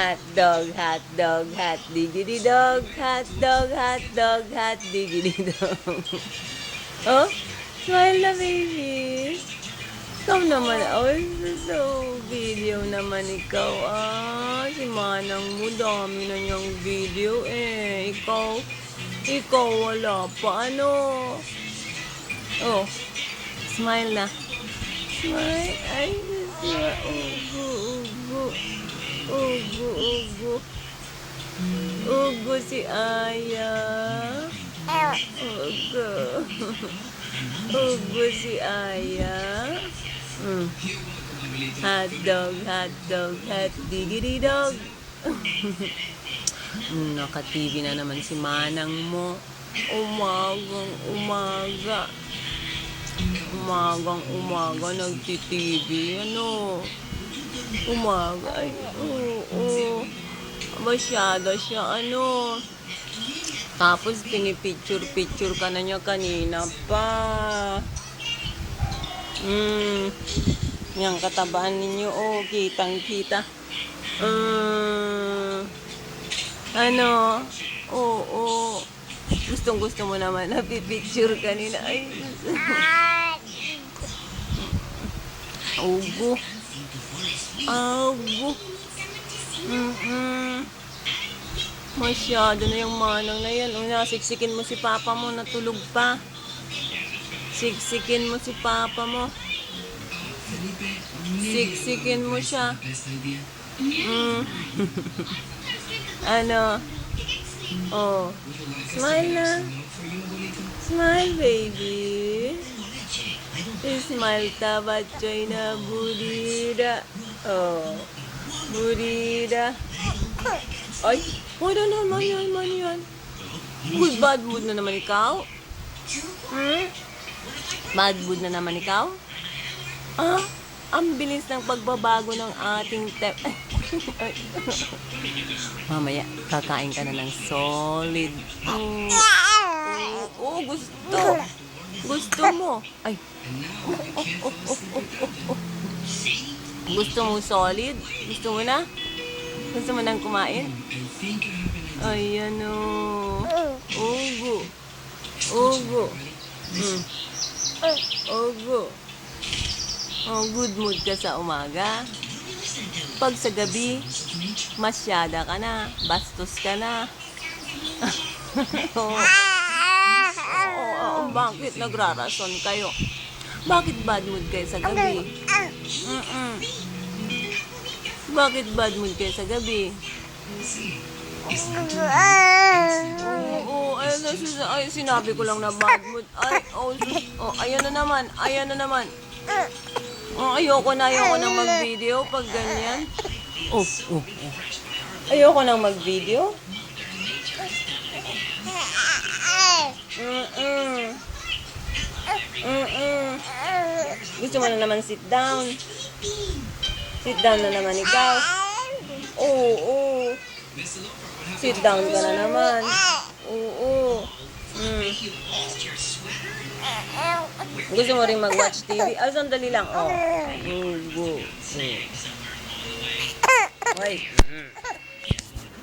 Hot dog, hot dog, hot diggity dog, hot dog, hot dog, hot diggity dog. oh, smile na baby. Ikaw naman, oh, so video naman ikaw, ah. Si Manang mo, dami na niyang video, eh. Ikaw, ikaw wala pa, ano. Oh, smile na. Smile, ay, smile, ugo, ugo. Ugo, ugo. Ugo si Aya. Ugo. Ugo si Aya. Mm. Hot dog, hot dog, hot diggity dog. Naka-TV na naman si Manang mo. Umagang umaga. Umagang umaga nagti-TV. Ano? Umaga. Ay, oo, oo. Masyado siya, ano. Tapos pinipicture-picture ka na niya kanina pa. Hmm. Yan, katabaan ninyo. Oh, kitang-kita. Hmm. Ano? Oo, oo. Gustong-gusto mo naman na pipicture kanina. Ay, Ugo. Ugo. Mm-mm. Masyado na yung manang na yan. Una, siksikin mo si papa mo, natulog pa. Siksikin mo si papa mo. Siksikin mo siya. Mm. ano? Oh. Smile na. Smile, baby. Smile ta bacay na burida. Oh. Burida. Ay, wala naman yan, man yan. Uy, bad mood na naman ikaw? Hmm? Bad mood na naman ikaw? Ah, ang bilis ng pagbabago ng ating tep... Ay. Mamaya, kakain ka na ng solid. Oo, oo, gusto. Gusto mo. Ay. Oh, oh, oh, oh, oh, oh. Gusto mo solid? Gusto mo na? Gusto mo nang kumain? Ayan o. Ugo. Ugo. Mm. Ugo. Oh, good mood ka sa umaga. Pag sa gabi, masyada ka na. Bastos ka na. Oo. Oo, oo, bakit nagrarason kayo? Bakit bad mood kayo sa gabi? Mm-mm. Bakit bad mood kayo sa gabi? Oo, oo, ayun na, sis- ay, sinabi ko lang na bad mood. Ay, oh, oh, ayan na naman, ayan na naman. Oh, ayoko na, ayoko na mag-video pag ganyan. Oh, oh, oh. Ayoko nang mag-video. Mm-mm. Mm-mm. Gusto mo na naman sit down. Sit down na naman ikaw. Oo, oo. Sit down ka na naman. Oo, Mm. Gusto mo rin mag-watch TV? Ah, sandali lang. Oh. Mm, go. Mm. Wait. Mm.